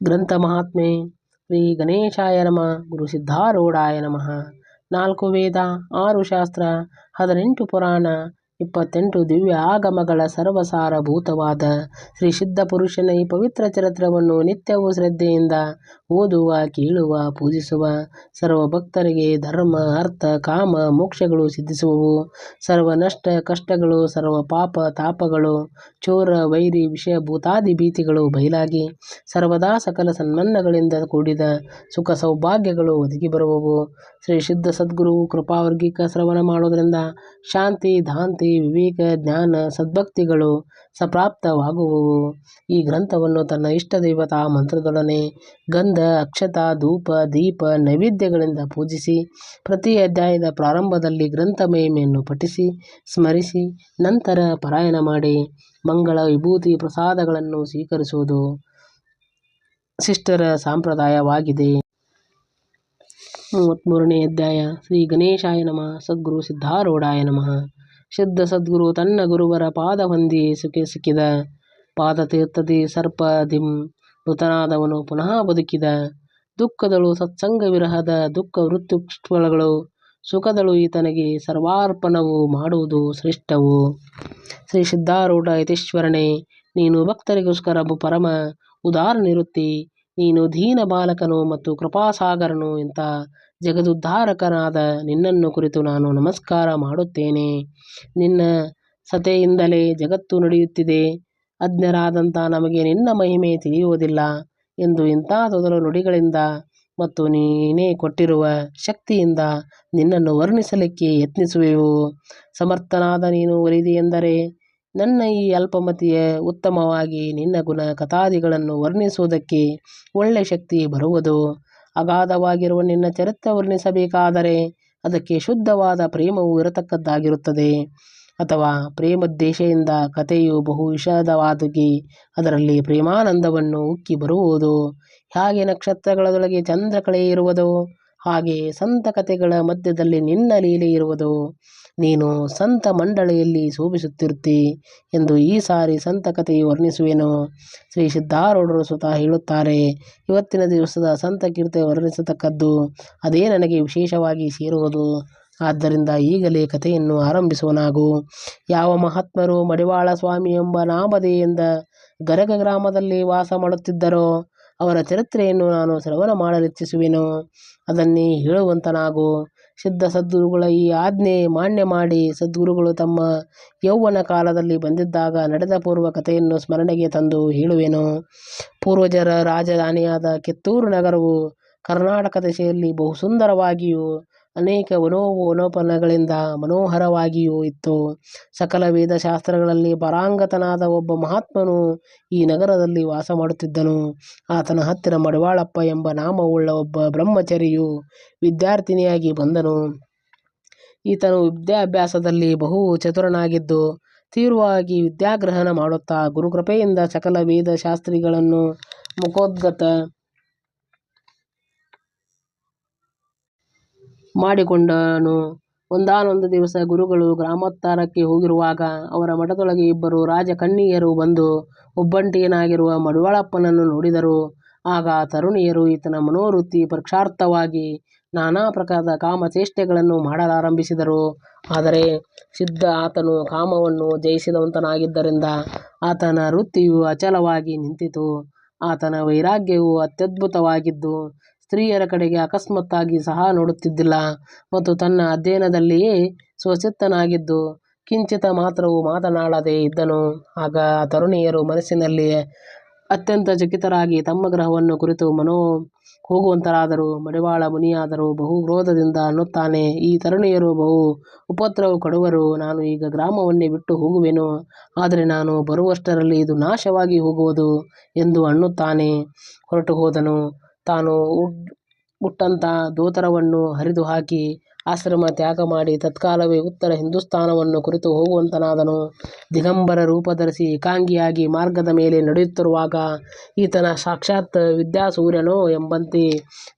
ಗ್ರಂಥ ಮಹಾತ್ಮೆ ಶ್ರೀ ಗಣೇಶಾಯ ನಮಃ ಗುರು ಸಿದ್ಧಾರೂಢಾಯ ನಮಃ. ನಾಲ್ಕು ವೇದ ಆರು ಶಾಸ್ತ್ರ ಹದಿನೆಂಟು ಪುರಾಣ ಇಪ್ಪತ್ತೆಂಟು ದಿವ್ಯ ಆಗಮಗಳ ಸರ್ವಸಾರಭೂತವಾದ ಶ್ರೀ ಸಿದ್ಧ ಪುರುಷನ ಈ ಪವಿತ್ರ ಚರಿತ್ರವನ್ನು ನಿತ್ಯವೂ ಶ್ರದ್ಧೆಯಿಂದ ಓದುವ, ಕೇಳುವ, ಪೂಜಿಸುವ ಸರ್ವ ಭಕ್ತರಿಗೆ ಧರ್ಮ, ಅರ್ಥ, ಕಾಮ, ಮೋಕ್ಷಗಳು ಸಿದ್ಧಿಸುವವು. ಸರ್ವ ನಷ್ಟ ಕಷ್ಟಗಳು ಸರ್ವ ಪಾಪ ತಾಪಗಳು, ಚೋರ, ವೈರಿ ವಿಷಯ ಭೂತಾದಿ ಭೀತಿಗಳು ಬಯಲಾಗಿ ಸರ್ವದಾ ಸಕಲ ಸನ್ಮನ್ನಗಳಿಂದ ಕೂಡಿದ ಸುಖ ಸೌಭಾಗ್ಯಗಳು ಒದಗಿ ಬರುವವು. ಶ್ರೀ ಸಿದ್ಧ ಸದ್ಗುರು ಕೃಪಾವರ್ಗಿಕ ಶ್ರವಣ ಮಾಡೋದರಿಂದ ಶಾಂತಿ, ಧಾಂತಿ ವಿವೇಕ, ಜ್ಞಾನ, ಸದ್ಭಕ್ತಿಗಳು ಸಪ್ರಾಪ್ತವಾಗುವವು. ಈ ಗ್ರಂಥವನ್ನು ತನ್ನ ಇಷ್ಟ ದೇವತಾ ಮಂತ್ರದೊಡನೆ ಗಂಧ, ಅಕ್ಷತ, ಧೂಪ, ದೀಪ, ನೈವೇದ್ಯಗಳಿಂದ ಪೂಜಿಸಿ, ಪ್ರತಿ ಅಧ್ಯಾಯದ ಪ್ರಾರಂಭದಲ್ಲಿ ಗ್ರಂಥ ಮಹಿಮೆಯನ್ನು ಪಠಿಸಿ, ಸ್ಮರಿಸಿ, ನಂತರ ಪಾರಾಯಣ ಮಾಡಿ, ಮಂಗಳ ವಿಭೂತಿ ಪ್ರಸಾದಗಳನ್ನು ಸ್ವೀಕರಿಸುವುದು ಶಿಷ್ಟರ ಸಂಪ್ರದಾಯವಾಗಿದೆ. ಮೂವತ್ತ್ಮೂರನೇ ಅಧ್ಯಾಯ, ಶ್ರೀ ಗಣೇಶಾಯ ನಮಃ, ಸದ್ಗುರು ಸಿದ್ಧಾರೂಢಾಯ ನಮಃ. ಸಿದ್ಧ ಸದ್ಗುರು ತನ್ನ ಗುರುವರ ಪಾದ ಹೊಂದಿ ಸುಖಿ ಸಿಕ್ಕಿದ ಪಾದ ತೀರ್ಥದಿ ಸರ್ಪ ದಿಂ ಮೃತನಾದವನು ಪುನಃ ಬದುಕಿದ. ದುಃಖದಳು ಸತ್ಸಂಗ ವಿರಹದ ದುಃಖ ಮೃತ್ಯುಕ್ಷಗಳು ಸುಖದಳು ಈತನಿಗೆ ಸರ್ವಾರ್ಪಣವು ಮಾಡುವುದು ಶ್ರೇಷ್ಠವು. ಶ್ರೀ ಸಿದ್ಧಾರೂಢ ಯತೀಶ್ವರನೇ, ನೀನು ಭಕ್ತರಿಗೋಸ್ಕರ ಪರಮ ಉದಾರ ನಿರುತ್ತಿ ನೀನು ದೀನ ಬಾಲಕನು ಮತ್ತು ಕೃಪಾಸಾಗರನು ಇಂಥ ಜಗದುದ್ಧಾರಕನಾದ ನಿನ್ನನ್ನು ಕುರಿತು ನಾನು ನಮಸ್ಕಾರ ಮಾಡುತ್ತೇನೆ. ನಿನ್ನ ಸತೆಯಿಂದಲೇ ಜಗತ್ತು ನಡೆಯುತ್ತಿದೆ. ಅಜ್ಞರಾದಂಥ ನಮಗೆ ನಿನ್ನ ಮಹಿಮೆ ತಿಳಿಯುವುದಿಲ್ಲ ಎಂದು ಇಂಥ ತೊದಲು ನುಡಿಗಳಿಂದ ಮತ್ತು ನೀನೇ ಕೊಟ್ಟಿರುವ ಶಕ್ತಿಯಿಂದ ನಿನ್ನನ್ನು ವರ್ಣಿಸಲಿಕ್ಕೆ ಯತ್ನಿಸುವೆವು. ಸಮರ್ಥನಾದ ನೀನು ಒಲಿದೆಯೆಂದರೆ ನನ್ನ ಈ ಅಲ್ಪಮತಿಯ ಉತ್ತಮವಾಗಿ ನಿನ್ನ ಗುಣ ಕಥಾದಿಗಳನ್ನು ವರ್ಣಿಸುವುದಕ್ಕೆ ಒಳ್ಳೆ ಶಕ್ತಿ ಬರುವುದು. ಅಗಾಧವಾಗಿರುವ ನಿನ್ನ ಚರಿತ್ರೆ ವರ್ಣಿಸಬೇಕಾದರೆ ಅದಕ್ಕೆ ಶುದ್ಧವಾದ ಪ್ರೇಮವು ಇರತಕ್ಕದ್ದಾಗಿರುತ್ತದೆ. ಅಥವಾ ಪ್ರೇಮೋದ್ದೇಶದಿಂದ ಕಥೆಯು ಬಹು ವಿಷಾದವಾದುಗಿ ಅದರಲ್ಲಿ ಪ್ರೇಮಾನಂದವನ್ನು ಉಕ್ಕಿ ಬರುವುದು. ಹೇಗೆ ನಕ್ಷತ್ರಗಳೊಳಗೆ ಚಂದ್ರಕಳೆ ಇರುವುದು? ಹಾಗೆ ಸಂತ ಕಥೆಗಳ ಮಧ್ಯದಲ್ಲಿ ನಿನ್ನ ಲೀಲೆ ಇರುವುದು. ನೀನು ಸಂತ ಮಂಡಳಿಯಲ್ಲಿ ಶೋಭಿಸುತ್ತಿರುತ್ತಿ ಎಂದು ಈ ಸಾರಿ ಸಂತ ಕಥೆಯು ವರ್ಣಿಸುವೆನು. ಶ್ರೀ ಸಿದ್ಧಾರೂಢರು ಸ್ವತಃ ಹೇಳುತ್ತಾರೆ, ಇವತ್ತಿನ ದಿವಸದ ಸಂತ ಕೀರ್ತಿ ವರ್ಣಿಸತಕ್ಕದ್ದು ಅದೇ ನನಗೆ ವಿಶೇಷವಾಗಿ ಸೇರುವುದು. ಆದ್ದರಿಂದ ಈಗಲೇ ಕಥೆಯನ್ನು ಆರಂಭಿಸುವನಾಗು ಯಾವ ಮಹಾತ್ಮರು ಮಡಿವಾಳ ಸ್ವಾಮಿ ಎಂಬ ನಾಮಧೇಯಿಂದ ಗರಗ ಗ್ರಾಮದಲ್ಲಿ ವಾಸ ಮಾಡುತ್ತಿದ್ದರೋ, ಅವರ ಚರಿತ್ರೆಯನ್ನು ನಾನು ಶ್ರವಣ ಮಾಡಲಿಚ್ಛಿಸುವೆನು. ಅದನ್ನೇ ಹೇಳುವಂತನಾಗು. ಸಿದ್ಧ ಸದ್ಗುರುಗಳ ಈ ಆಜ್ಞೆ ಮಾನ್ಯ ಮಾಡಿ ಸದ್ಗುರುಗಳು ತಮ್ಮ ಯೌವನ ಕಾಲದಲ್ಲಿ ಬಂದಿದ್ದಾಗ ನಡೆದ ಪೂರ್ವ ಕಥೆಯನ್ನು ಸ್ಮರಣೆಗೆ ತಂದು ಹೇಳುವೆನು. ಪೂರ್ವಜರ ರಾಜಧಾನಿಯಾದ ಕಿತ್ತೂರು ನಗರವು ಕರ್ನಾಟಕ ದಶೆಯಲ್ಲಿ ಬಹು ಸುಂದರವಾಗಿಯೂ ಅನೇಕ ವನೋಪವನಗಳಿಂದ ಮನೋಹರವಾಗಿಯೂ ಇತ್ತು. ಸಕಲ ವೇದಶಾಸ್ತ್ರಗಳಲ್ಲಿ ಪರಾಂಗತನಾದ ಒಬ್ಬ ಮಹಾತ್ಮನು ಈ ನಗರದಲ್ಲಿ ವಾಸ ಮಾಡುತ್ತಿದ್ದನು. ಆತನ ಹತ್ತಿರ ಮಡಿವಾಳಪ್ಪ ಎಂಬ ನಾಮವುಳ್ಳ ಒಬ್ಬ ಬ್ರಹ್ಮಚರಿಯು ವಿದ್ಯಾರ್ಥಿನಿಯಾಗಿ ಬಂದನು. ಈತನು ವಿದ್ಯಾಭ್ಯಾಸದಲ್ಲಿ ಬಹು ಚತುರನಾಗಿದ್ದು, ತೀವ್ರವಾಗಿ ವಿದ್ಯಾಗ್ರಹಣ ಮಾಡುತ್ತಾ ಗುರುಕೃಪೆಯಿಂದ ಸಕಲ ವೇದಶಾಸ್ತ್ರಗಳನ್ನು ಮುಖೋದ್ಗತ ಮಾಡಿಕೊಂಡನು. ಒಂದಾನೊಂದು ದಿವಸ ಗುರುಗಳು ಗ್ರಾಮೋತ್ತರಕ್ಕೆ ಹೋಗಿರುವಾಗ ಅವರ ಮಠದೊಳಗೆ ಇಬ್ಬರು ರಾಜಕನ್ಯೆಯರು ಬಂದು ಒಬ್ಬಂಟಿಯನಾಗಿರುವ ಮಡುವಳಪ್ಪನನ್ನು ನೋಡಿದರು. ಆಗ ತರುಣಿಯರು ಈತನ ಮನೋವೃತ್ತಿ ಪರೀಕ್ಷಾರ್ಥವಾಗಿ ನಾನಾ ಪ್ರಕಾರದ ಕಾಮಚೇಷ್ಟೆಗಳನ್ನು ಮಾಡಲಾರಂಭಿಸಿದರು. ಆದರೆ ಸಿದ್ಧ ಆತನು ಕಾಮವನ್ನು ಜಯಿಸಿದವಂತನಾಗಿದ್ದರಿಂದ ಆತನ ವೃತ್ತಿಯು ಅಚಲವಾಗಿ ನಿಂತಿತು. ಆತನ ವೈರಾಗ್ಯವು ಅತ್ಯದ್ಭುತವಾಗಿದ್ದು ಸ್ತ್ರೀಯರ ಕಡೆಗೆ ಅಕಸ್ಮಾತ್ತಾಗಿ ಸಹ ನೋಡುತ್ತಿದ್ದಿಲ್ಲ ಮತ್ತು ತನ್ನ ಅಧ್ಯಯನದಲ್ಲಿಯೇ ಸ್ವಚಿತ್ತನಾಗಿದ್ದು ಕಿಂಚಿತ ಮಾತ್ರವೂ ಮಾತನಾಡದೆ ಇದ್ದನು. ಆಗ ಆ ತರುಣಿಯರು ಮನಸ್ಸಿನಲ್ಲಿ ಅತ್ಯಂತ ಚಕಿತರಾಗಿ ತಮ್ಮ ಗ್ರಹವನ್ನು ಕುರಿತು ಮನೋ ಹೋಗುವಂತರಾದರೂ ಮಡಿವಾಳ ಮುನಿಯಾದರೂ, ಬಹು ಕ್ರೋಧದಿಂದ ಅನ್ನುತ್ತಾನೆ. ಈ ತರುಣಿಯರು ಬಹು ಉಪದ್ರವ ಕೊಡುವರು. ನಾನು ಈಗ ಗ್ರಾಮವನ್ನೇ ಬಿಟ್ಟು ಹೋಗುವೆನು. ಆದರೆ ನಾನು ಬರುವಷ್ಟರಲ್ಲಿ ಇದು ನಾಶವಾಗಿ ಹೋಗುವುದು ಎಂದು ಅನ್ನುತ್ತಾನೆ. ಹೊರಟು ಹೋದನು ತಾನು ಉಟ್ಟಂಥ ಧೋತರವನ್ನು ಹರಿದು ಹಾಕಿ ಆಶ್ರಮ ತ್ಯಾಗ ಮಾಡಿ ತತ್ಕಾಲವೇ ಉತ್ತರ ಹಿಂದೂಸ್ಥಾನವನ್ನು ಕುರಿತು ಹೋಗುವಂತನಾದನು. ದಿಗಂಬರ ರೂಪ ಧರಿಸಿ ಏಕಾಂಗಿಯಾಗಿ ಮಾರ್ಗದ ಮೇಲೆ ನಡೆಯುತ್ತಿರುವಾಗ ಈತನ ಸಾಕ್ಷಾತ್ ವಿದ್ಯಾಸೂರ್ಯನೋ ಎಂಬಂತೆ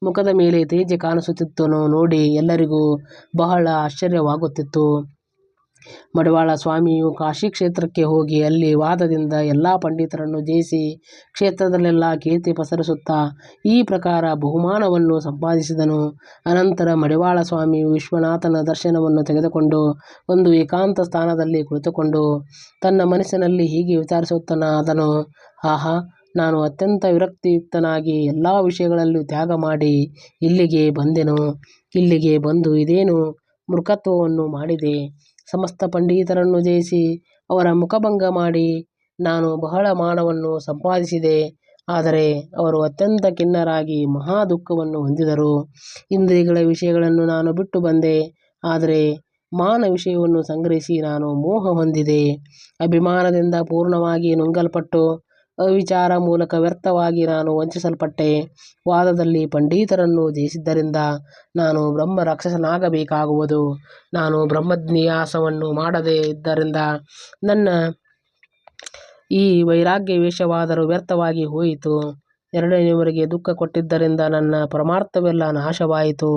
ಮುಖದ ಮೇಲೆ ತೇಜ ಕಾಣಿಸುತ್ತಿತ್ತನು. ನೋಡಿ ಎಲ್ಲರಿಗೂ ಬಹಳ ಆಶ್ಚರ್ಯವಾಗುತ್ತಿತ್ತು. ಮಡಿವಾಳ ಸ್ವಾಮಿಯು ಕಾಶಿ ಕ್ಷೇತ್ರಕ್ಕೆ ಹೋಗಿ ಅಲ್ಲಿ ವಾದದಿಂದ ಎಲ್ಲ ಪಂಡಿತರನ್ನು ಜಯಿಸಿ ಕ್ಷೇತ್ರದಲ್ಲೆಲ್ಲ ಕೀರ್ತಿ ಪಸರಿಸುತ್ತಾ ಈ ಪ್ರಕಾರ ಬಹುಮಾನವನ್ನು ಸಂಪಾದಿಸಿದನು. ಅನಂತರ ಮಡಿವಾಳ ಸ್ವಾಮಿಯು ವಿಶ್ವನಾಥನ ದರ್ಶನವನ್ನು ತೆಗೆದುಕೊಂಡು ಒಂದು ಏಕಾಂತ ಸ್ಥಾನದಲ್ಲಿ ಕುಳಿತುಕೊಂಡು ತನ್ನ ಮನಸ್ಸಿನಲ್ಲಿ ಹೀಗೆ ವಿಚಾರಿಸುತ್ತಾನಾದನು ಆಹಾ, ನಾನು ಅತ್ಯಂತ ವಿರಕ್ತಿಯುಕ್ತನಾಗಿ ಎಲ್ಲ ವಿಷಯಗಳಲ್ಲೂ ತ್ಯಾಗ ಮಾಡಿ ಇಲ್ಲಿಗೆ ಬಂದೆನು ಇಲ್ಲಿಗೆ ಬಂದು ಇದೇನು ಮೂರ್ಖತ್ವವನ್ನು ಮಾಡಿದೆ ಸಮಸ್ತ ಪಂಡಿತರನ್ನು ಜಯಿಸಿ ಅವರ ಮುಖಭಂಗ ಮಾಡಿ ನಾನು ಬಹಳ ಮಾನವನ್ನು ಸಂಪಾದಿಸಿದೆ. ಆದರೆ ಅವರು ಅತ್ಯಂತ ಖಿನ್ನರಾಗಿ ಮಹಾ ದುಃಖವನ್ನು ಹೊಂದಿದರು. ಇಂದ್ರಿಯಗಳ ವಿಷಯಗಳನ್ನು ನಾನು ಬಿಟ್ಟು ಬಂದೆ. ಆದರೆ ಮಾನ ವಿಷಯವನ್ನು ಸಂಗ್ರಹಿಸಿ ನಾನು ಮೋಹ ಹೊಂದಿದೆ. ಅಭಿಮಾನದಿಂದ ಪೂರ್ಣವಾಗಿ ನುಂಗಲ್ಪಟ್ಟು ಅವ್ಯಭಿಚಾರ ಮೂಲಕ ವ್ಯರ್ಥವಾಗಿ ನಾನು ವಂಚಿಸಲ್ಪಟ್ಟೆ. ವಾದದಲ್ಲಿ ಪಂಡಿತರನ್ನು ಜಯಿಸಿದ್ದರಿಂದ ನಾನು ಬ್ರಹ್ಮ ರಾಕ್ಷಸನಾಗಬೇಕಾಗುವುದು ನಾನು ಬ್ರಹ್ಮಜ್ಞಾಸವನ್ನು ಮಾಡದೇ ಇದ್ದರಿಂದ ನನ್ನ ಈ ವೈರಾಗ್ಯ ವೇಷವಾದರೂ ವ್ಯರ್ಥವಾಗಿ ಹೋಯಿತು. ಎರಡನೆಯವರಿಗೆ ದುಃಖ ಕೊಟ್ಟಿದ್ದರಿಂದ ನನ್ನ ಪರಮಾರ್ಥವೆಲ್ಲ ನಾಶವಾಯಿತು.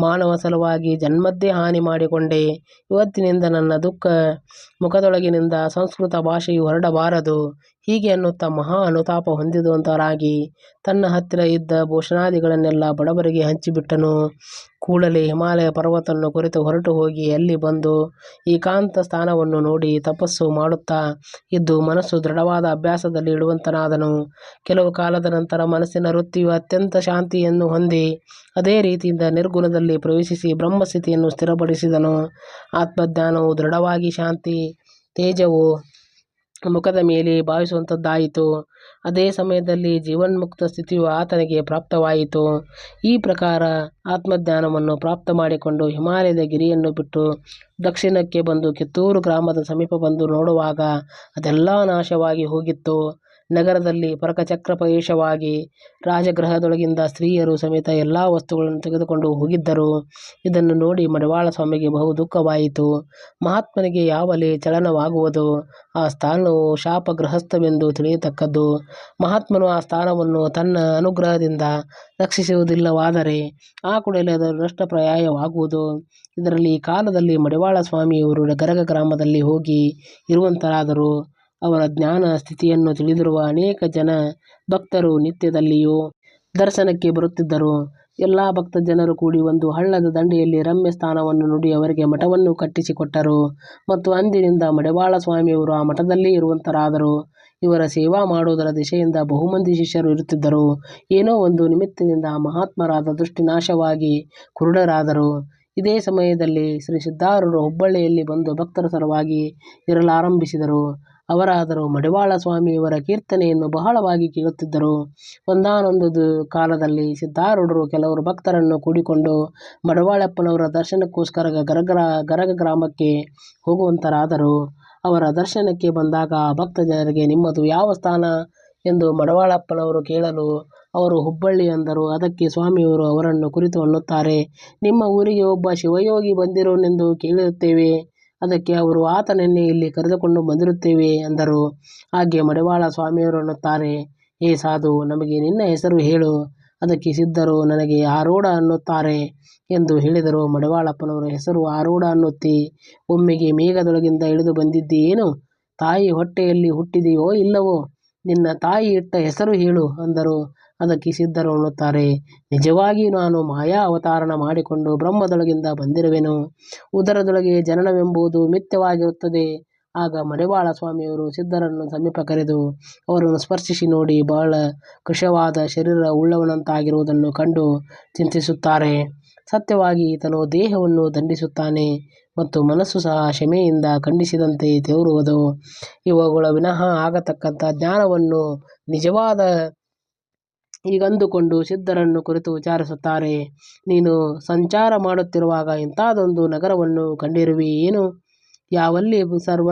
ಮಾನವ ಸಲುವಾಗಿ ಜನ್ಮದ್ದೇ ಹಾನಿ ಮಾಡಿಕೊಂಡೆ. ಇವತ್ತಿನಿಂದ ನನ್ನ ದುಃಖ ಮುಖದೊಳಗಿನಿಂದ ಸಂಸ್ಕೃತ ಭಾಷೆಯು ಹೊರಡಬಾರದು. ಹೀಗೆ ಅನ್ನುತ್ತಾ ಮಹಾ ಅನುತಾಪ ಹೊಂದಿದವನಾಗಿ ತನ್ನ ಹತ್ತಿರ ಇದ್ದ ಭೂಷಣಾದಿಗಳನ್ನೆಲ್ಲ ಬಡವರಿಗೆ ಹಂಚಿಬಿಟ್ಟನು. ಕೂಡಲೇ ಹಿಮಾಲಯ ಪರ್ವತವನ್ನು ಕುರಿತು ಹೊರಟು ಹೋಗಿ ಅಲ್ಲಿ ಬಂದು ಏಕಾಂತ ಸ್ಥಾನವನ್ನು ನೋಡಿ ತಪಸ್ಸು ಮಾಡುತ್ತಾ ಇದ್ದು ಮನಸ್ಸು ದೃಢವಾದ ಅಭ್ಯಾಸದಲ್ಲಿ ಇಡುವಂತನಾದನು. ಕೆಲವು ಕಾಲದ ನಂತರ ಮನಸ್ಸಿನ ವೃತ್ತಿಯು ಅತ್ಯಂತ ಶಾಂತಿಯನ್ನು ಹೊಂದಿ ಅದೇ ರೀತಿಯಿಂದ ನಿರ್ಗುಣದಲ್ಲಿ ಪ್ರವೇಶಿಸಿ ಬ್ರಹ್ಮಸ್ಥಿತಿಯನ್ನು ಸ್ಥಿರಪಡಿಸಿದನು. ಆತ್ಮಜ್ಞಾನವು ದೃಢವಾಗಿ ಶಾಂತಿ, ತೇಜವು ಮುಖದ ಮೇಲೆ ಭಾವಿಸುವಂಥದ್ದಾಯಿತು ಅದೇ ಸಮಯದಲ್ಲಿ ಜೀವನ್ಮುಕ್ತ ಸ್ಥಿತಿಯು ಆತನಿಗೆ ಪ್ರಾಪ್ತವಾಯಿತು. ಈ ಪ್ರಕಾರ ಆತ್ಮಜ್ಞಾನವನ್ನು ಪ್ರಾಪ್ತ ಮಾಡಿಕೊಂಡು ಹಿಮಾಲಯದ ಗಿರಿಯನ್ನು ಬಿಟ್ಟು ದಕ್ಷಿಣಕ್ಕೆ ಬಂದು ಕಿತ್ತೂರು ಗ್ರಾಮದ ಸಮೀಪ ಬಂದು ನೋಡುವಾಗ ಅದೆಲ್ಲ ನಾಶವಾಗಿ ಹೋಗಿತ್ತು. ನಗರದಲ್ಲಿ ಪರಕಚಕ್ರ ಪ್ರವೇಶವಾಗಿ ರಾಜಗೃಹದೊಳಗಿಂದ ಸ್ತ್ರೀಯರು ಸಮೇತ ಎಲ್ಲ ವಸ್ತುಗಳನ್ನು ತೆಗೆದುಕೊಂಡು ಹೋಗಿದ್ದರು. ಇದನ್ನು ನೋಡಿ ಮಡಿವಾಳ ಸ್ವಾಮಿಗೆ ಬಹು ದುಃಖವಾಯಿತು. ಮಹಾತ್ಮನಿಗೆ ಯಾವಲೇ ಚಲನವಾಗುವುದು? ಆ ಸ್ಥಾನವು ಶಾಪಗ್ರಹಸ್ಥವೆಂದು ತಿಳಿಯತಕ್ಕದ್ದು. ಮಹಾತ್ಮನು ಆ ಸ್ಥಾನವನ್ನು ತನ್ನ ಅನುಗ್ರಹದಿಂದ ರಕ್ಷಿಸುವುದಿಲ್ಲವಾದರೆ ಆ ಕೂಡಲೇ ಅದರ ನಷ್ಟಪ್ರಾಯವಾಗುವುದು. ಇದರಲ್ಲಿ ಕಾಲದಲ್ಲಿ ಮಡಿವಾಳ ಸ್ವಾಮಿಯವರು ಗರಗ ಗ್ರಾಮದಲ್ಲಿ ಹೋಗಿ ಇರುವಂತರಾದರು. ಅವರ ಜ್ಞಾನ ಸ್ಥಿತಿಯನ್ನು ತಿಳಿದಿರುವ ಅನೇಕ ಜನ ಭಕ್ತರು ನಿತ್ಯದಲ್ಲಿಯೂ ದರ್ಶನಕ್ಕೆ ಬರುತ್ತಿದ್ದರು. ಎಲ್ಲ ಭಕ್ತ ಜನರು ಕೂಡಿ ಒಂದು ಹಳ್ಳದ ದಂಡೆಯಲ್ಲಿ ರಮ್ಯ ಸ್ಥಾನವನ್ನು ನುಡಿ ಅವರಿಗೆ ಮಠವನ್ನು ಕಟ್ಟಿಸಿಕೊಟ್ಟರು ಮತ್ತು ಅಂದಿನಿಂದ ಮಡೆವಾಳ ಸ್ವಾಮಿಯವರು ಆ ಮಠದಲ್ಲಿ ಇರುವಂತರಾದರು. ಇವರ ಸೇವಾ ಮಾಡುವುದರ ದಿಶೆಯಿಂದ ಬಹುಮಂದಿ ಶಿಷ್ಯರು ಇರುತ್ತಿದ್ದರು. ಏನೋ ಒಂದು ನಿಮಿತ್ತದಿಂದ ಮಹಾತ್ಮರಾದ ದೃಷ್ಟಿನಾಶವಾಗಿ ಕುರುಡರಾದರು. ಇದೇ ಸಮಯದಲ್ಲಿ ಶ್ರೀ ಸಿದ್ಧಾರೂಢರು ಹುಬ್ಬಳ್ಳಿಯಲ್ಲಿ ಬಂದು ಭಕ್ತರ ಸಲುವಾಗಿ ಇರಲಾರಂಭಿಸಿದರು. ಅವರಾದರೂ ಮಡಿವಾಳ ಸ್ವಾಮಿಯವರ ಕೀರ್ತನೆಯನ್ನು ಬಹಳವಾಗಿ ಕೇಳುತ್ತಿದ್ದರು. ಒಂದಾನೊಂದು ಕಾಲದಲ್ಲಿ ಸಿದ್ಧಾರೂಢರು ಕೆಲವರು ಭಕ್ತರನ್ನು ಕೂಡಿಕೊಂಡು ಮಡವಾಳಪ್ಪನವರ ದರ್ಶನಕ್ಕೋಸ್ಕರ ಗರಗ ಗ್ರಾಮಕ್ಕೆ ಹೋಗುವಂತರಾದರು. ಅವರ ದರ್ಶನಕ್ಕೆ ಬಂದಾಗ ಆ ಭಕ್ತ ಜನರಿಗೆ ನಿಮ್ಮದು ಯಾವ ಸ್ಥಾನ? ಎಂದು ಮಡವಾಳಪ್ಪನವರು ಕೇಳಲು ಅವರು ಹುಬ್ಬಳ್ಳಿ ಅಂದರು. ಅದಕ್ಕೆ ಸ್ವಾಮಿಯವರು ಅವರನ್ನು ಕುರಿತು ಅನ್ನುತ್ತಾರೆ, ನಿಮ್ಮ ಊರಿಗೆ ಒಬ್ಬ ಶಿವಯೋಗಿ ಬಂದಿರುವನೆಂದು ಕೇಳಿರುತ್ತೇವೆ ಅದಕ್ಕೆ ಅವರು ಆತನನ್ನೇ ಇಲ್ಲಿ ಕರೆದುಕೊಂಡು ಬಂದಿರುತ್ತೇವೆ ಅಂದರು. ಹಾಗೆ ಮಡಿವಾಳ ಸ್ವಾಮಿಯವರು ಅನ್ನುತ್ತಾರೆ, ಏ ಸಾಧು, ನಮಗೆ ನಿನ್ನ ಹೆಸರು ಹೇಳು, ಅದಕ್ಕೆ ಸಿದ್ಧರು ನನಗೆ ಆರೂಢ ಅನ್ನುತ್ತಾರೆ ಎಂದು ಹೇಳಿದರು. ಮಡಿವಾಳಪ್ಪನವರ ಹೆಸರು ಆರೂಢ ಅನ್ನುತ್ತಿ, ಒಮ್ಮೆಗೆ ಮೇಘದೊಳಗಿಂದ ಇಳಿದು ಬಂದಿದ್ದೀಯೇನು ತಾಯಿ ಹೊಟ್ಟೆಯಲ್ಲಿ ಹುಟ್ಟಿದೆಯೋ ಇಲ್ಲವೋ? ನಿನ್ನ ತಾಯಿ ಇಟ್ಟ ಹೆಸರು ಹೇಳು ಅಂದರು. ಅದಕ್ಕೆ ಸಿದ್ಧರು ಅನ್ನುತ್ತಾರೆ ನಿಜವಾಗಿ ನಾನು ಮಾಯಾ ಅವತಾರಣ ಮಾಡಿಕೊಂಡು ಬ್ರಹ್ಮದೊಳಗಿಂದ ಬಂದಿರುವೆನು. ಉದರದೊಳಗೆ ಜನನವೆಂಬುದು ಮಿಥ್ಯವಾಗಿರುತ್ತದೆ. ಆಗ ಮಡಿವಾಳ ಸ್ವಾಮಿಯವರು ಸಿದ್ಧರನ್ನು ಸಮೀಪ ಕರೆದು, ಅವರನ್ನು ಸ್ಪರ್ಶಿಸಿ ನೋಡಿ ಬಹಳ ಕೃಶವಾದ ಶರೀರ ಉಳ್ಳವನಂತಾಗಿರುವುದನ್ನು ಕಂಡು ಚಿಂತಿಸುತ್ತಾರೆ. ಸತ್ಯವಾಗಿ ಈತನು ದೇಹವನ್ನು ದಂಡಿಸುತ್ತಾನೆ ಮತ್ತು ಮನಸ್ಸು ಸಹ ಕ್ಷಮೆಯಿಂದ ಖಂಡಿಸಿದಂತೆ ತೋರುವುದು ಇವುಗಳ ವಿನಃ ಆಗತಕ್ಕಂಥ ಜ್ಞಾನವನ್ನು ನಿಜವಾದ ಹೀಗಂದುಕೊಂಡು ಸಿದ್ಧರನ್ನು ಕುರಿತು ವಿಚಾರಿಸುತ್ತಾರೆ. ನೀನು ಸಂಚಾರ ಮಾಡುತ್ತಿರುವಾಗ ಇಂಥದೊಂದು ನಗರವನ್ನು ಕಂಡಿರುವಿ, ಏನು? ಯಾವಲ್ಲಿ ಸರ್ವ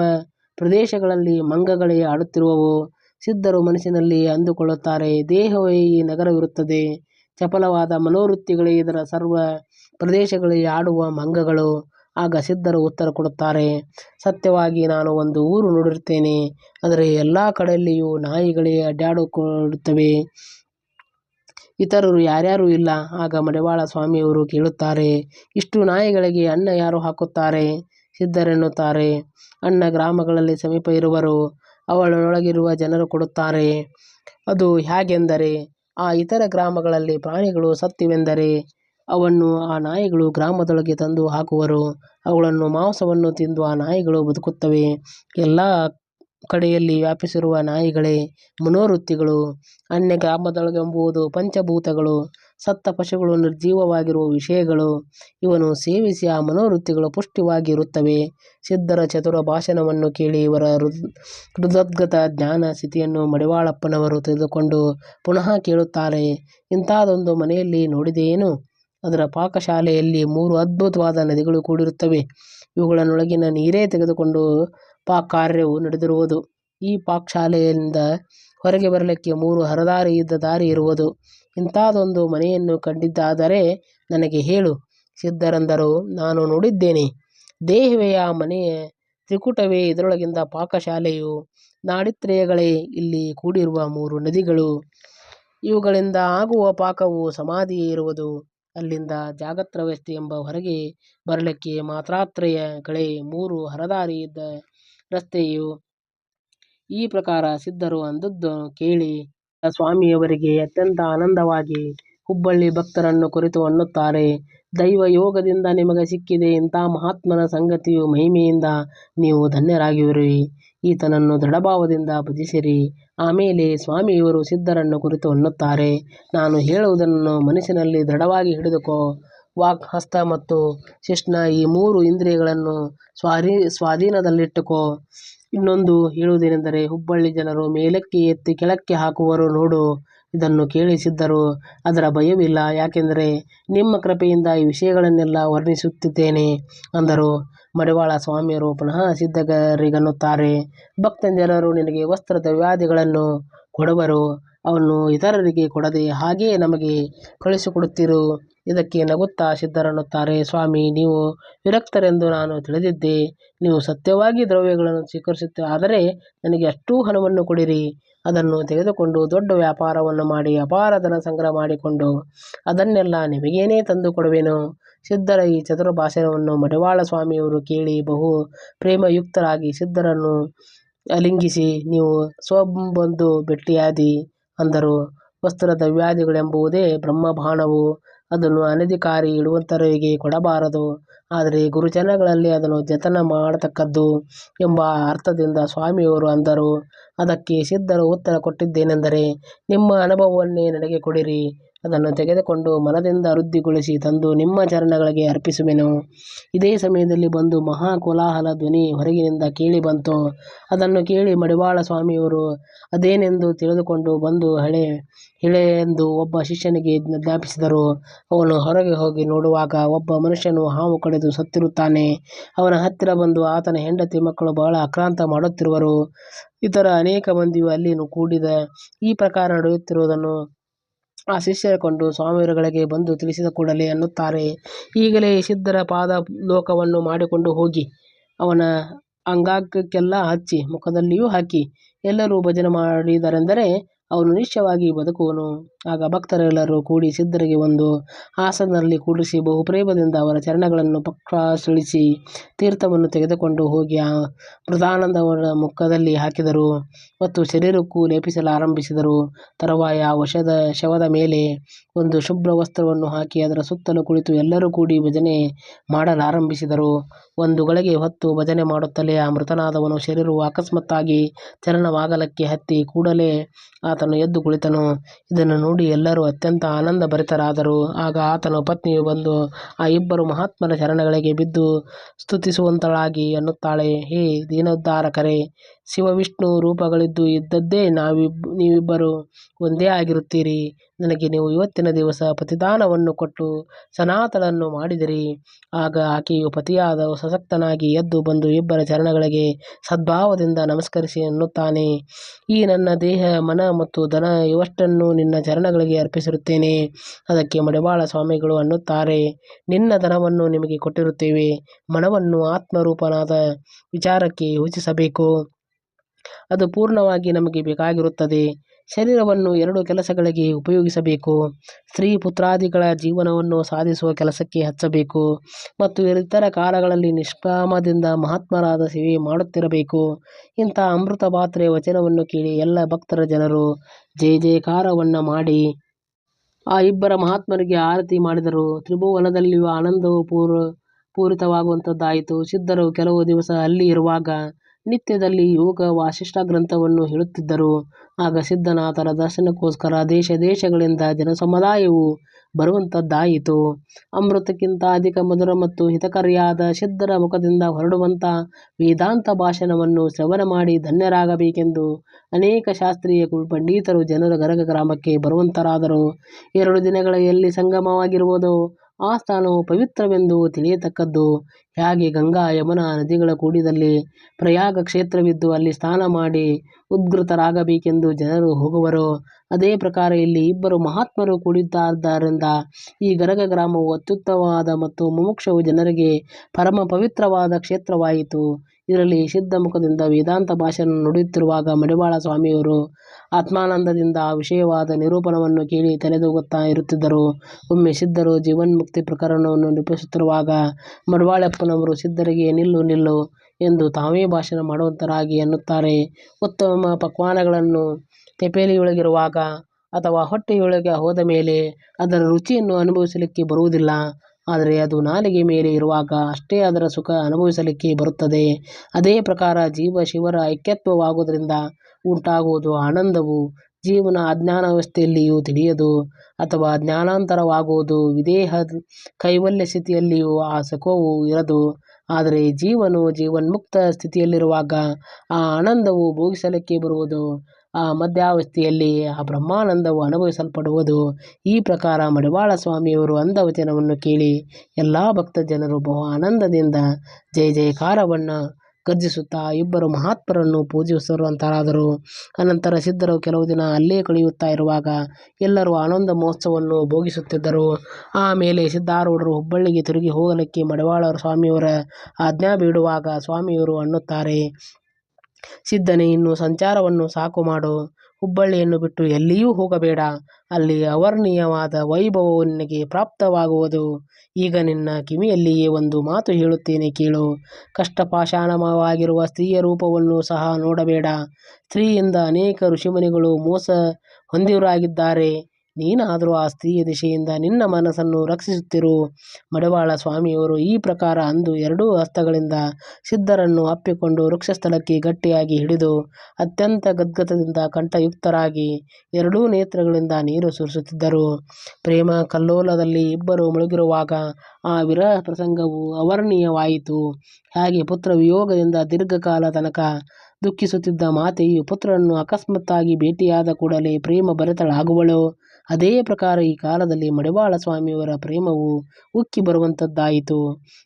ಪ್ರದೇಶಗಳಲ್ಲಿ ಮಂಗಗಳೇ ಆಡುತ್ತಿರುವವು, ಸಿದ್ಧರು ಮನಸ್ಸಿನಲ್ಲಿ ಅಂದುಕೊಳ್ಳುತ್ತಾರೆ, ದೇಹವೇ ಈ ನಗರವಿರುತ್ತದೆ. ಚಪಲವಾದ ಮನೋವೃತ್ತಿಗಳೇ ಇದರ ಸರ್ವ ಪ್ರದೇಶಗಳಲ್ಲಿ ಆಡುವ ಮಂಗಗಳು. ಆಗ ಸಿದ್ಧರು ಉತ್ತರ ಕೊಡುತ್ತಾರೆ, ಸತ್ಯವಾಗಿ ನಾನು ಒಂದು ಊರು ನೋಡಿರುತ್ತೇನೆ, ಆದರೆ ಎಲ್ಲ ಕಡೆಯಲ್ಲಿಯೂ ನಾಯಿಗಳೇ ಅಡ್ಡಾಡಿಕೊಳ್ಳುತ್ತವೆ. ಇತರರು ಯಾರ್ಯಾರು ಇಲ್ಲ ಆಗ ಮಡಿವಾಳ ಸ್ವಾಮಿಯವರು ಕೇಳುತ್ತಾರೆ ಇಷ್ಟು ನಾಯಿಗಳಿಗೆ ಅನ್ನ ಯಾರು ಹಾಕುತ್ತಾರೆ ಸಿದ್ಧರೆನ್ನುತ್ತಾರೆ. ಅಣ್ಣ ಗ್ರಾಮಗಳಲ್ಲಿ ಸಮೀಪ ಇರುವರು, ಅವಳೊಳಗಿರುವ ಜನರು ಕೊಡುತ್ತಾರೆ. ಅದು ಹ್ಯಾಗೆಂದರೆ, ಆ ಇತರ ಗ್ರಾಮಗಳಲ್ಲಿ ಪ್ರಾಣಿಗಳು ಸತ್ತಿವೆಂದರೆ ಅವನ್ನು ಆ ನಾಯಿಗಳು ಗ್ರಾಮದೊಳಗೆ ತಂದು ಹಾಕುವರು. ಅವುಗಳನ್ನು ಮಾಂಸವನ್ನು ತಿಂದು ಆ ನಾಯಿಗಳು ಬದುಕುತ್ತವೆ. ಎಲ್ಲಾ ಕಡೆಯಲ್ಲಿ ವ್ಯಾಪಿಸಿರುವ ನಾಯಿಗಳೇ ಮನೋವೃತ್ತಿಗಳು. ಗ್ರಾಮದೊಳಗೆಂಬುವುದು ಪಂಚಭೂತಗಳು, ಸತ್ತ ಪಶುಗಳು, ನಿರ್ಜೀವವಾಗಿರುವ ವಿಷಯಗಳು. ಇವನ್ನು ಸೇವಿಸಿ ಆ ಮನೋವೃತ್ತಿಗಳು ಪುಷ್ಟಿವಾಗಿರುತ್ತವೆ ಸಿದ್ಧರ ಚತುರ ಭಾಷಣವನ್ನು ಕೇಳಿ ಇವರ ಹೃದ್ಗತ ಜ್ಞಾನ ಸ್ಥಿತಿಯನ್ನು ಮಡಿವಾಳಪ್ಪನವರು ತಿಳಿದುಕೊಂಡು ಪುನಃ ಕೇಳುತ್ತಾರೆ ಇಂಥದೊಂದು ಮನೆಯಲ್ಲಿ ನೋಡಿದೆಯೇನು? ಅದರ ಪಾಕಶಾಲೆಯಲ್ಲಿ ಮೂರು ಅದ್ಭುತವಾದ ನದಿಗಳು ಕೂಡಿರುತ್ತವೆ. ಇವುಗಳನ್ನೊಳಗಿನ ನೀರೇ ತೆಗೆದುಕೊಂಡು ಪಾಕಕಾರ್ಯವು ನಡೆದಿರುವುದು. ಈ ಪಾಕಶಾಲೆಯಿಂದ ಹೊರಗೆ ಬರಲಿಕ್ಕೆ ಮೂರು ಹರದಾರಿ ಇದ್ದ ದಾರಿ ಇರುವುದು. ಇಂಥದೊಂದು ಮನೆಯನ್ನು ಕಂಡಿದ್ದಾದರೆ ನನಗೆ ಹೇಳು. ಸಿದ್ಧರಂದರು, ನಾನು ನೋಡಿದ್ದೇನೆ. ದೇಹವೇ ಆ ಮನೆಯ ತ್ರಿಕೂಟವೇ ಇದರೊಳಗಿಂದ ಪಾಕಶಾಲೆಯು, ನಾಡಿತ್ರಯಗಳೇ ಇಲ್ಲಿ ಕೂಡಿರುವ ಮೂರು ನದಿಗಳು. ಇವುಗಳಿಂದ ಆಗುವ ಪಾಕವು ಸಮಾಧಿಯೇ ಇರುವುದು. ಅಲ್ಲಿಂದ ಜಾಗೃತಾವಸ್ಥೆ ಎಂಬ ಹೊರಗೆ ಬರಲಿಕ್ಕೆ ಮಾತ್ರಾತ್ರಯಗಳೇ ಮೂರು ಹರದಾರಿ ಇದ್ದ ರಸ್ತೆಯು. ಈ ಪ್ರಕಾರ ಸಿದ್ಧರು ಅಂದದ್ದು ಕೇಳಿ ಸ್ವಾಮಿಯವರಿಗೆ ಅತ್ಯಂತ ಆನಂದವಾಗಿ ಹುಬ್ಬಳ್ಳಿ ಭಕ್ತರನ್ನು ಕುರಿತು ಅನ್ನುತ್ತಾರೆ. ದೈವ ಯೋಗದಿಂದ ನಿಮಗೆ ಸಿಕ್ಕಿದೆ ಇಂಥ ಮಹಾತ್ಮನ ಸಂಗತಿಯು ಮಹಿಮೆಯಿಂದ ನೀವು ಧನ್ಯರಾಗಿರುವಿರಿ ಈತನನ್ನು ದೃಢಭಾವದಿಂದ ಭಜಿಸಿರಿ. ಆಮೇಲೆ ಸ್ವಾಮಿಯವರು ಸಿದ್ಧರನ್ನು ಕುರಿತು ಅನ್ನುತ್ತಾರೆ, ನಾನು ಹೇಳುವುದನ್ನು ಮನಸ್ಸಿನಲ್ಲಿ ದೃಢವಾಗಿ ಹಿಡಿದುಕೋ. ವಾಕ್, ಹಸ್ತ ಮತ್ತು ಶಿಶ್ನ ಈ ಮೂರು ಇಂದ್ರಿಯಗಳನ್ನು ಸ್ವಾಧೀನದಲ್ಲಿಟ್ಟುಕೋ. ಇನ್ನೊಂದು ಹೇಳುವುದೇನೆಂದರೆ ಹುಬ್ಬಳ್ಳಿ ಜನರು ಮೇಲಕ್ಕೆ ಎತ್ತಿ ಕೆಳಕ್ಕೆ ಹಾಕುವರು ನೋಡು. ಇದನ್ನು ಕೇಳಿಸಿದ್ದರು ಅದರ ಭಯವಿಲ್ಲ. ಯಾಕೆಂದರೆ ನಿಮ್ಮ ಕೃಪೆಯಿಂದ ಈ ವಿಷಯಗಳನ್ನೆಲ್ಲ ವರ್ಣಿಸುತ್ತಿದ್ದೇನೆ ಅಂದರು. ಮಡಿವಾಳ ಸ್ವಾಮಿಯರು ಪುನಃ ಸಿದ್ಧಗರಿಗನ್ನುತ್ತಾರೆ ಭಕ್ತ ಜನರು ನಿನಗೆ ವಸ್ತ್ರದ ವ್ಯಾಧಿಗಳನ್ನು ಕೊಡುವರು. ಅವನ್ನು ಇತರರಿಗೆ ಕೊಡದೆ ಹಾಗೆಯೇ ನಮಗೆ ಕಳುಹಿಸಿಕೊಡುತ್ತಿರು ಇದಕ್ಕೆ ನಗುತ್ತಾ ಸಿದ್ಧರನ್ನುತ್ತಾರೆ, ಸ್ವಾಮಿ, ನೀವು ವಿರಕ್ತರೆಂದು ನಾನು ತಿಳಿದಿದ್ದೆ. ನೀವು ಸತ್ಯವಾಗಿ ದ್ರವ್ಯಗಳನ್ನು ಸ್ವೀಕರಿಸುತ್ತೆ ಆದರೆ ನನಗೆ ಅಷ್ಟೂ ಹಣವನ್ನು ಕೊಡಿರಿ. ಅದನ್ನು ತೆಗೆದುಕೊಂಡು ದೊಡ್ಡ ವ್ಯಾಪಾರವನ್ನು ಮಾಡಿ ಅಪಾರ ಧನ ಸಂಗ್ರಹ ಮಾಡಿಕೊಂಡು ಅದನ್ನೆಲ್ಲ ನಿಮಗೇನೇ ತಂದು ಕೊಡುವೆನು. ಸಿದ್ಧರ ಈ ಚತುರ್ಭಾಷಣವನ್ನು ಮಡಿವಾಳ ಸ್ವಾಮಿಯವರು ಕೇಳಿ ಬಹು ಪ್ರೇಮಯುಕ್ತರಾಗಿ ಸಿದ್ಧರನ್ನು ಅಲಿಂಗಿಸಿ ನೀವು ಸ್ವಯಂಬಂದು ಭೇಟಿಯಾದಿ ಅಂದರು. ವಸ್ತ್ರದ ವ್ಯಾಧಿಗಳೆಂಬುವುದೇ ಬ್ರಹ್ಮಬಾಣವು. ಅದನ್ನು ಅನಧಿಕಾರಿ ಇಡುವಂಥವರಿಗೆ ಕೊಡಬಾರದು. ಆದರೆ ಗುರುಜನಗಳಲ್ಲಿ ಅದನ್ನು ಜತನ ಮಾಡತಕ್ಕದ್ದು ಎಂಬ ಅರ್ಥದಿಂದ ಸ್ವಾಮಿಯವರು ಅಂದರು. ಅದಕ್ಕೆ ಸಿದ್ಧರು ಉತ್ತರ ಕೊಟ್ಟಿದ್ದೇನೆಂದರೆ, ನಿಮ್ಮ ಅನುಭವವನ್ನೇ ನನಗೆ ಕೊಡಿರಿ. ಅದನ್ನು ತೆಗೆದುಕೊಂಡು ಮನದಿಂದ ವೃದ್ಧಿಗೊಳಿಸಿ ತಂದು ನಿಮ್ಮ ಚರಣಗಳಿಗೆ ಅರ್ಪಿಸುವೆನು. ಇದೇ ಸಮಯದಲ್ಲಿ ಬಂದು ಮಹಾ ಕೋಲಾಹಲ ಧ್ವನಿ ಹೊರಗಿನಿಂದ ಕೇಳಿ ಬಂತು. ಅದನ್ನು ಕೇಳಿ ಮಡಿವಾಳ ಸ್ವಾಮಿಯವರು ಅದೇನೆಂದು ತಿಳಿದುಕೊಂಡು ಬಂದು ಹಳೆ, ಹಿಳೆ ಎಂದು ಒಬ್ಬ ಶಿಷ್ಯನಿಗೆ ಜ್ಞಾಪಿಸಿದರು ಅವನು ಹೊರಗೆ ಹೋಗಿ ನೋಡುವಾಗ ಒಬ್ಬ ಮನುಷ್ಯನು ಹಾವು ಕಡಿದು ಸತ್ತಿರುತ್ತಾನೆ. ಅವನ ಹತ್ತಿರ ಬಂದು ಆತನ ಹೆಂಡತಿ ಮಕ್ಕಳು ಬಹಳ ಆಕ್ರಾಂತ ಮಾಡುತ್ತಿರುವರು. ಇತರ ಅನೇಕ ಮಂದಿಯು ಅಲ್ಲಿ ಕೂಡಿದ ಈ ಪ್ರಕಾರ ನಡೆಯುತ್ತಿರುವುದನ್ನು ಆ ಶಿಷ್ಯರು ಸ್ವಾಮಿಯವರುಗಳಿಗೆ ಬಂದು ತಿಳಿಸಿದ ಕೂಡಲೇ ಅನ್ನುತ್ತಾರೆ, ಈಗಲೇ ಸಿದ್ಧರ ಲೋಕವನ್ನು ಮಾಡಿಕೊಂಡು ಹೋಗಿ ಅವನ ಅಂಗಾಂಗಕ್ಕೆಲ್ಲ ಹಚ್ಚಿ, ಮುಖದಲ್ಲಿಯೂ ಹಾಕಿ ಎಲ್ಲರೂ ಭಜನೆ ಮಾಡಿದರೆಂದರೆ ಅವನು ನಿಶ್ಚಯವಾಗಿ ಬದುಕುವನು. ಆಗ ಭಕ್ತರೆಲ್ಲರೂ ಕೂಡಿ ಸಿದ್ಧರಿಗೆ ಒಂದು ಆಸನದಲ್ಲಿ ಕೂಡಿಸಿ ಬಹುಪ್ರೇಮದಿಂದ ಅವರ ಚರಣಗಳನ್ನು ಪ್ರಕ್ಷಾಳಿಸಿ ತೀರ್ಥವನ್ನು ತೆಗೆದುಕೊಂಡು ಹೋಗಿ ಆ ಮೃದಾನಂದವರ ಮುಖದಲ್ಲಿ ಹಾಕಿದರು ಮತ್ತು ಶರೀರಕ್ಕೂ ಲೇಪಿಸಲಾರಂಭಿಸಿದರು. ತರುವಾಯ ವಶದ ಶವದ ಮೇಲೆ ಒಂದು ಶುಭ್ರ ವಸ್ತ್ರವನ್ನು ಹಾಕಿ ಅದರ ಸುತ್ತಲೂ ಕುಳಿತು ಎಲ್ಲರೂ ಕೂಡಿ ಭಜನೆ ಮಾಡಲಾರಂಭಿಸಿದರು. ಒಂದು ಗಳಿಗೆ ಹೊತ್ತು ಭಜನೆ ಮಾಡುತ್ತಲೇ ಆ ಮೃತನಾದವನು ಶರೀರವು ಅಕಸ್ಮಾತ್ತಾಗಿ ಚಲನವಾಗಲಕ್ಕೆ ಹತ್ತಿ, ಕೂಡಲೇ ಆತನು ಎದ್ದು ಕುಳಿತನು. ಇದನ್ನು ಎಲ್ಲರೂ ಅತ್ಯಂತ ಆನಂದಭರಿತರಾದರು. ಆಗ ಆತನ ಪತ್ನಿಯು ಬಂದು ಆ ಇಬ್ಬರು ಮಹಾತ್ಮರ ಚರಣಗಳಿಗೆ ಬಿದ್ದು ಸ್ತುತಿಸುವಂತಳಾಗಿ ಅನ್ನುತ್ತಾಳೆ, ಹೇ ದೀನೋದ್ಧಾರಕರೇ, ಶಿವವಿಷ್ಣು ರೂಪಗಳಿದ್ದು ಇದ್ದದ್ದೇ ನೀವಿಬ್ಬರು ಒಂದೇ ಆಗಿರುತ್ತೀರಿ. ನನಗೆ ನೀವು ಇವತ್ತಿನ ದಿವಸ ಪತಿದಾನವನ್ನು ಕೊಟ್ಟು ಸನಾತನನ್ನು ಮಾಡಿದಿರಿ. ಆಗ ಆಕೆಯು ಪತಿಯಾದ ಸಶಕ್ತನಾಗಿ ಎದ್ದು ಬಂದು ಇಬ್ಬರ ಚರಣಗಳಿಗೆ ಸದ್ಭಾವದಿಂದ ನಮಸ್ಕರಿಸಿ ಎನ್ನುತ್ತಾನೆ ಈ ನನ್ನ ದೇಹ, ಮನ ಮತ್ತು ಧನ ಇವಷ್ಟನ್ನು ನಿನ್ನ ಚರಣಗಳಿಗೆ ಅರ್ಪಿಸಿರುತ್ತೇನೆ. ಅದಕ್ಕೆ ಮಡಿವಾಳ ಸ್ವಾಮಿಗಳು ಅನ್ನುತ್ತಾರೆ, ನಿನ್ನ ಧನವನ್ನು ನಿಮಗೆ ಕೊಟ್ಟಿರುತ್ತೇವೆ. ಮನವನ್ನು ಆತ್ಮರೂಪನಾದ ವಿಚಾರಕ್ಕೆ ಯೋಚಿಸಬೇಕು. ಅದು ಪೂರ್ಣವಾಗಿ ನಮಗೆ ಬೇಕಾಗಿರುತ್ತದೆ. ಶರೀರವನ್ನು ಎರಡು ಕೆಲಸಗಳಿಗೆ ಉಪಯೋಗಿಸಬೇಕು. ಸ್ತ್ರೀ ಪುತ್ರಾದಿಗಳ ಜೀವನವನ್ನು ಸಾಧಿಸುವ ಕೆಲಸಕ್ಕೆ ಹಚ್ಚಬೇಕು ಮತ್ತು ಇತರ ಕಾಲಗಳಲ್ಲಿ ನಿಷ್ಕಾಮದಿಂದ ಮಹಾತ್ಮರಾದ ಸೇವೆ ಮಾಡುತ್ತಿರಬೇಕು. ಇಂಥ ಅಮೃತ ಪಾತ್ರೆ ವಚನವನ್ನು ಕೇಳಿ ಎಲ್ಲ ಭಕ್ತರ ಜನರು ಜಯ ಜಯಕಾರವನ್ನು ಮಾಡಿ. ಆ ಇಬ್ಬರ ಮಹಾತ್ಮರಿಗೆ ಆರತಿ ಮಾಡಿದರು. ತ್ರಿಭುವನದಲ್ಲಿಯೂ ಆನಂದವು ಪೂರ್, ಪೂರಿತವಾಗುವಂಥದ್ದಾಯಿತು. ಸಿದ್ಧರು ಕೆಲವು ದಿವಸ ಅಲ್ಲಿ ಇರುವಾಗ ನಿತ್ಯದಲ್ಲಿ ಯೋಗ ವಾಸಿಷ್ಠ ಗ್ರಂಥವನ್ನು ಹೇಳುತ್ತಿದ್ದರು. ಆಗ ಸಿದ್ಧನಾಥರ ದರ್ಶನಕ್ಕೋಸ್ಕರ ದೇಶ ದೇಶಗಳಿಂದ ಜನಸಮುದಾಯವು ಬರುವಂಥದ್ದಾಯಿತು ಅಮೃತಕ್ಕಿಂತ ಅಧಿಕ ಮಧುರ ಮತ್ತು ಹಿತಕರಿಯಾದ ಸಿದ್ಧರ ಮುಖದಿಂದ ಹೊರಡುವಂಥ ವೇದಾಂತ ಭಾಷಣವನ್ನು ಶ್ರವಣ ಮಾಡಿ ಧನ್ಯರಾಗಬೇಕೆಂದು ಅನೇಕ ಶಾಸ್ತ್ರೀಯ ಪಂಡಿತರು ಜನರ ಗರಗ ಗ್ರಾಮಕ್ಕೆ ಬರುವಂತರಾದರು. ಎರಡು ದಿನಗಳ ಎಲ್ಲಿ ಸಂಗಮವಾಗಿರುವುದೋ ಆ ಸ್ಥಾನವು ಪವಿತ್ರವೆಂದು ತಿಳಿಯತಕ್ಕದ್ದು. ಹೇಗೆ ಗಂಗಾ, ಯಮುನಾ ನದಿಗಳ ಕೂಡಿದಲ್ಲಿ ಪ್ರಯಾಗ ಕ್ಷೇತ್ರವಿದ್ದು ಅಲ್ಲಿ ಸ್ನಾನ ಮಾಡಿ ಉದ್ಗೃತರಾಗಬೇಕೆಂದು ಜನರು ಹೋಗುವರು. ಅದೇ ಪ್ರಕಾರ ಇಲ್ಲಿ ಇಬ್ಬರು ಮಹಾತ್ಮರು ಕೂಡಿದ್ದಾದ್ದರಿಂದ ಈ ಗರಗ ಗ್ರಾಮವು ಅತ್ಯುತ್ತಮವಾದ ಮತ್ತು ಮುಮುಕ್ಷವು ಜನರಿಗೆ ಪರಮ ಪವಿತ್ರವಾದ ಕ್ಷೇತ್ರವಾಯಿತು. ಇದರಲ್ಲಿ ಸಿದ್ಧ ಮುಖದಿಂದ ವೇದಾಂತ ಭಾಷೆಯನ್ನು ನುಡಿಯುತ್ತಿರುವಾಗ ಮಡಿವಾಳ ಸ್ವಾಮಿಯವರು ಆತ್ಮಾನಂದದಿಂದ ಆ ವಿಷಯವಾದ ನಿರೂಪಣವನ್ನು ಕೇಳಿ ತಲೆದೂಗುತ್ತಾ ಇರುತ್ತಿದ್ದರು. ಒಮ್ಮೆ ಸಿದ್ಧರು ಜೀವನ್ಮುಕ್ತಿ ಪ್ರಕರಣವನ್ನು ನಿರೂಪಿಸುತ್ತಿರುವಾಗ ಮಡಿವಾಳಪ್ಪನವರು, ಸಿದ್ಧರಿಗೆ ನಿಲ್ಲು ನಿಲ್ಲು ಎಂದು ತಾವೇ ಭಾಷಣ ಮಾಡುವಂತರಾಗಿ ಎನ್ನುತ್ತಾರೆ. ಉತ್ತಮ ಪಕ್ವಾನಗಳನ್ನು ತೆಪೇಲಿಯೊಳಗಿರುವಾಗ ಅಥವಾ ಹೊಟ್ಟೆಯೊಳಗೆ ಹೋದ ಮೇಲೆ ಅದರ ರುಚಿಯನ್ನು ಅನುಭವಿಸಲಿಕ್ಕೆ ಬರುವುದಿಲ್ಲ. ಆದರೆ ಅದು ನಾಲಿಗೆ ಮೇಲೆ ಇರುವಾಗ ಅಷ್ಟೇ ಅದರ ಸುಖ ಅನುಭವಿಸಲಿಕ್ಕೆ ಬರುತ್ತದೆ. ಅದೇ ಪ್ರಕಾರ ಜೀವ ಶಿವರ ಐಕ್ಯತ್ವವಾಗುವುದರಿಂದ ಉಂಟಾಗುವುದು ಆನಂದವು. ಜೀವನ ಅಜ್ಞಾನ ವ್ಯವಸ್ಥೆಯಲ್ಲಿಯೂ ತಿಳಿಯದು ಅಥವಾ ಜ್ಞಾನಾಂತರವಾಗುವುದು. ವಿದೇಹ ಕೈವಲ್ಯ ಸ್ಥಿತಿಯಲ್ಲಿಯೂ ಆ ಸುಖವು ಇರದು. ಆದರೆ ಜೀವನು ಜೀವನ್ಮುಕ್ತ ಸ್ಥಿತಿಯಲ್ಲಿರುವಾಗ ಆ ಆನಂದವು ಭೋಗಿಸಲಿಕ್ಕೆ ಬರುವುದು. ಮಧ್ಯಾವಸ್ಥೆಯಲ್ಲಿ ಆ ಬ್ರಹ್ಮಾನಂದವು ಅನುಭವಿಸಲ್ಪಡುವುದು. ಈ ಪ್ರಕಾರ ಮಡಿವಾಳ ಸ್ವಾಮಿಯವರು ಅಂದ ವಚನವನ್ನು ಕೇಳಿ ಎಲ್ಲ ಭಕ್ತ ಜನರು ಬಹು ಆನಂದದಿಂದ ಜಯ ಜಯಕಾರವನ್ನು ಗರ್ಜಿಸುತ್ತಾ ಇಬ್ಬರು ಮಹಾತ್ಮರನ್ನು ಪೂಜಿಸುವಂತರಾದರು ಅನಂತರ ಸಿದ್ಧರು ಕೆಲವು ದಿನ ಅಲ್ಲೇ ಕಳೆಯುತ್ತಾ ಇರುವಾಗ ಎಲ್ಲರೂ ಆನಂದ ಮಹೋತ್ಸವವನ್ನು ಭೋಗಿಸುತ್ತಿದ್ದರು. ಆಮೇಲೆ ಸಿದ್ಧಾರೂಢರು ಹುಬ್ಬಳ್ಳಿಗೆ ತಿರುಗಿ ಹೋಗಲಿಕ್ಕೆ ಮಡಿವಾಳ ಸ್ವಾಮಿಯವರ ಆಜ್ಞಾ ಬೀಡುವಾಗ ಸ್ವಾಮಿಯವರು ಅನ್ನುತ್ತಾರೆ. ಸಿದ್ಧನೇ ಇನ್ನು ಸಂಚಾರವನ್ನು ಸಾಕು ಮಾಡು. ಹುಬ್ಬಳ್ಳಿಯನ್ನು ಬಿಟ್ಟು ಎಲ್ಲಿಯೂ ಹೋಗಬೇಡ. ಅಲ್ಲಿ ಅವರ್ಣೀಯವಾದ ವೈಭವವು ನಿನಗೆ ಪ್ರಾಪ್ತವಾಗುವುದು. ಈಗ ನಿನ್ನ ಕಿವಿಯಲ್ಲಿಯೇ ಒಂದು ಮಾತು ಹೇಳುತ್ತೇನೆ ಕೇಳು. ಕಷ್ಟಪಾಷಾಣಮವಾಗಿರುವ ಸ್ತ್ರೀಯ ರೂಪವನ್ನು ಸಹ ನೋಡಬೇಡ. ಸ್ತ್ರೀಯಿಂದ ಅನೇಕ ಋಷಿಮುನಿಗಳು ಮೋಸ ಹೊಂದಿರುವರಾಗಿದ್ದಾರೆ ನೀನಾದರೂ ಆ ಸ್ತ್ರೀಯ ದಿಶೆಯಿಂದ ನಿನ್ನ ಮನಸ್ಸನ್ನು ರಕ್ಷಿಸುತ್ತಿರು. ಮಡಿವಾಳ ಸ್ವಾಮಿಯವರು ಈ ಪ್ರಕಾರ ಅಂದು ಎರಡೂ ಹಸ್ತಗಳಿಂದ ಸಿದ್ಧರನ್ನು ಅಪ್ಪಿಕೊಂಡು ವೃಕ್ಷಸ್ಥಳಕ್ಕೆ ಗಟ್ಟಿಯಾಗಿ ಹಿಡಿದು ಅತ್ಯಂತ ಗದ್ಗದದಿಂದ ಕಂಠಯುಕ್ತರಾಗಿ ಎರಡೂ ನೇತ್ರಗಳಿಂದ ನೀರು ಸುರಿಸುತ್ತಿದ್ದರು. ಪ್ರೇಮ ಕಲ್ಲೋಲದಲ್ಲಿ ಇಬ್ಬರು ಮುಳುಗಿರುವಾಗ ಆ ವಿರಹ ಪ್ರಸಂಗವು ಅವರ್ಣೀಯವಾಯಿತು. ಹಾಗೆ ಪುತ್ರ ವಿಯೋಗದಿಂದ ದೀರ್ಘಕಾಲ ತನಕ ದುಃಖಿಸುತ್ತಿದ್ದ ಮಾತೆಯು ಪುತ್ರನನ್ನು ಅಕಸ್ಮಾತ್ತಾಗಿ ಭೇಟಿಯಾದ ಕೂಡಲೇ ಪ್ರೇಮ ಭರಿತಳಾಗುವಳೋ ಅದೇ ಪ್ರಕಾರ ಈ ಕಾಲದಲ್ಲಿ ಮಡಿವಾಳ ಸ್ವಾಮಿಯವರ ಪ್ರೇಮವು ಉಕ್ಕಿ ಬರುವಂಥದ್ದಾಯಿತು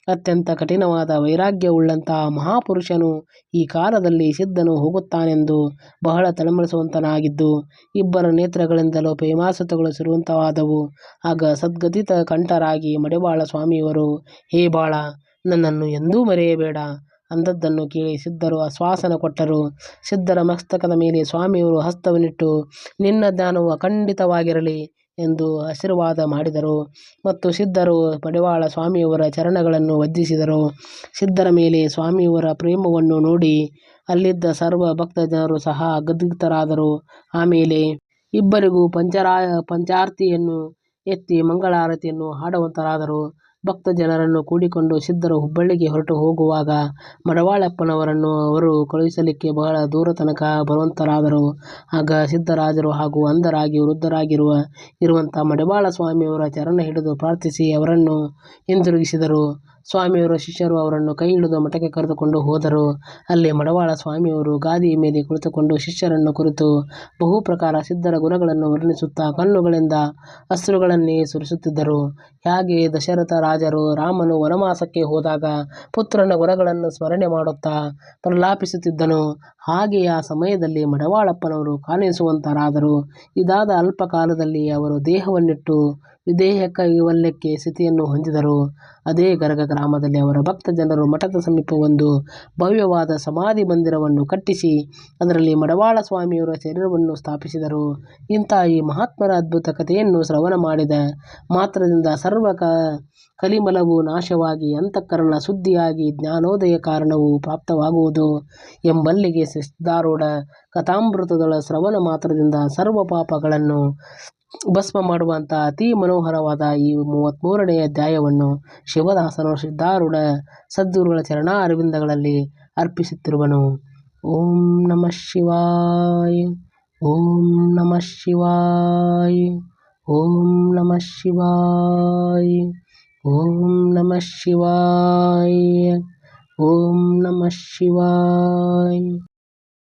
ಅತ್ಯಂತ ಕಠಿಣವಾದ ವೈರಾಗ್ಯವುಳ್ಳಂತಹ ಮಹಾಪುರುಷನು ಈ ಕಾಲದಲ್ಲಿ ಸಿದ್ಧನು ಹೋಗುತ್ತಾನೆಂದು ಬಹಳ ತಳಮಳಿಸುವಂತನಾಗಿದ್ದು ಇಬ್ಬರ ನೇತ್ರಗಳಿಂದಲೂ ಪ್ರೇಮಾಸುತಗಳು ಸಿರುವಂತವಾದವು. ಆಗ ಸದ್ಗತಿತ ಕಂಠರಾಗಿ ಮಡಿವಾಳ ಸ್ವಾಮಿಯವರು ಹೇ ಬಾಳ ನನ್ನನ್ನು ಎಂದೂ ಮರೆಯಬೇಡ. ಅಂದದ್ದನ್ನು ಕೇಳಿ ಸಿದ್ಧರು ಆಶ್ವಾಸನ ಕೊಟ್ಟರು. ಸಿದ್ಧರ ಮಸ್ತಕದ ಮೇಲೆ ಸ್ವಾಮಿಯವರು ಹಸ್ತವನ್ನಿಟ್ಟು, ನಿನ್ನ ಜ್ಞಾನವು ಅಖಂಡಿತವಾಗಿರಲಿ ಎಂದು ಆಶೀರ್ವಾದ ಮಾಡಿದರು. ಮತ್ತು ಸಿದ್ಧರು ಮಡಿವಾಳ ಸ್ವಾಮಿಯವರ ಚರಣಗಳನ್ನು ವಂದಿಸಿದರು ಸಿದ್ಧರ ಮೇಲೆ ಸ್ವಾಮಿಯವರ ಪ್ರೇಮವನ್ನು ನೋಡಿ, ಅಲ್ಲಿದ್ದ ಸರ್ವ ಭಕ್ತ ಜನರು ಸಹ ಗದ್ಗತರಾದರು. ಆಮೇಲೆ ಇಬ್ಬರಿಗೂ ಪಂಚರಾ, ಪಂಚಾರ್ತಿಯನ್ನು ಎತ್ತಿ ಮಂಗಳಾರತಿಯನ್ನು ಹಾಡುವಂತರಾದರು. ಭಕ್ತ ಜನರನ್ನು ಕೂಡಿಕೊಂಡು ಸಿದ್ಧರು ಹುಬ್ಬಳ್ಳಿಗೆ ಹೊರಟು ಹೋಗುವಾಗ ಮಡವಾಳಪ್ಪನವರನ್ನು ಅವರು ಕಳುಹಿಸಲಿಕ್ಕೆ ಬಹಳ ದೂರ ತನಕ ಬಲವಂತರಾದರು. ಆಗ ಸಿದ್ಧರಾಜರು ಹಾಗೂ ಅಂಧರಾಗಿ ವೃದ್ಧರಾಗಿರುವ ಇರುವಂಥ ಮಡಿವಾಳ ಸ್ವಾಮಿಯವರ ಚರಣ ಹಿಡಿದು ಪ್ರಾರ್ಥಿಸಿ ಅವರನ್ನು ಹಿಂದಿರುಗಿಸಿದರು ಸ್ವಾಮಿಯವರ ಶಿಷ್ಯರು ಅವರನ್ನು ಕೈ ಹಿಡಿದು ಮಠಕ್ಕೆ ಕರೆದುಕೊಂಡು ಹೋದರು. ಅಲ್ಲಿ ಮಡವಾಳ ಸ್ವಾಮಿಯವರು ಗಾದಿಯ ಮೇಲೆ ಕುಳಿತುಕೊಂಡು ಶಿಷ್ಯರನ್ನು ಕುರಿತು ಬಹು ಪ್ರಕಾರ ಸಿದ್ಧರ ಗುಣಗಳನ್ನು ವರ್ಣಿಸುತ್ತಾ ಕಣ್ಣುಗಳಿಂದ ಅಸ್ರುಗಳನ್ನೇ ಸುರಿಸುತ್ತಿದ್ದರು. ಹೇಗೆ ದಶರಥ ರಾಜರು ರಾಮನು ವನಮಾಸಕ್ಕೆ ಹೋದಾಗ ಪುತ್ರನ ಗುಣಗಳನ್ನು ಸ್ಮರಣೆ ಮಾಡುತ್ತಾ ಪ್ರಲಾಪಿಸುತ್ತಿದ್ದನು. ಹಾಗೆ ಆ ಸಮಯದಲ್ಲಿ ಮಡವಾಳಪ್ಪನವರು ಕಾಣಿಸುವಂತರಾದರು. ಇದಾದ ಅಲ್ಪ ಕಾಲದಲ್ಲಿ ಅವರು ದೇಹವನ್ನಿಟ್ಟು ವಿದೇಹ ವಲ್ಯಕ್ಕೆ ಸ್ಥಿತಿಯನ್ನು ಹೊಂದಿದರು. ಅದೇ ಗರಗ ಗ್ರಾಮದಲ್ಲಿ ಅವರ ಭಕ್ತ ಜನರು ಮಠದ ಸಮೀಪ ಒಂದು ಭವ್ಯವಾದ ಸಮಾಧಿ ಮಂದಿರವನ್ನು ಕಟ್ಟಿಸಿ, ಅದರಲ್ಲಿ ಮಡವಾಳ ಸ್ವಾಮಿಯವರ ಶರೀರವನ್ನು ಸ್ಥಾಪಿಸಿದರು. ಇಂಥ ಈ ಮಹಾತ್ಮರ ಅದ್ಭುತ ಕಥೆಯನ್ನು ಶ್ರವಣ ಮಾಡಿದ ಮಾತ್ರದಿಂದ ಸರ್ವ ಕಲಿಮಲವು ನಾಶವಾಗಿ ಅಂತಃಕರಣ ಶುದ್ಧಿಯಾಗಿ ಜ್ಞಾನೋದಯ ಕಾರಣವು ಪ್ರಾಪ್ತವಾಗುವುದು ಎಂಬಲ್ಲಿಗೆ ಸಿದ್ಧಾರೂಢ ಕಥಾಮೃತದೊಳ ಶ್ರವಣ ಮಾತ್ರದಿಂದ ಸರ್ವ ಪಾಪಗಳನ್ನು ಭಸ್ಮ ಮಾಡುವಂಥ ಅತಿ ಮನೋಹರವಾದ ಈ ಮೂವತ್ಮೂರನೆಯ ಅಧ್ಯಾಯವನ್ನು ಶಿವದಾಸನು ಸಿದ್ಧಾರೂಢ ಸದ್ಗುರುಗಳ ಚರಣಾರವಿಂದಗಳಲ್ಲಿ ಅರ್ಪಿಸುತ್ತಿರುವನು. ಓಂ ನಮಃ ಶಿವಾಯ, ಓಂ ನಮಃ ಶಿವಾಯ, ಓಂ ನಮಃ ಶಿವಾಯ, ಓಂ ನಮಃ ಶಿವಾಯ, ಓಂ ನಮಃ ಶಿವಾಯ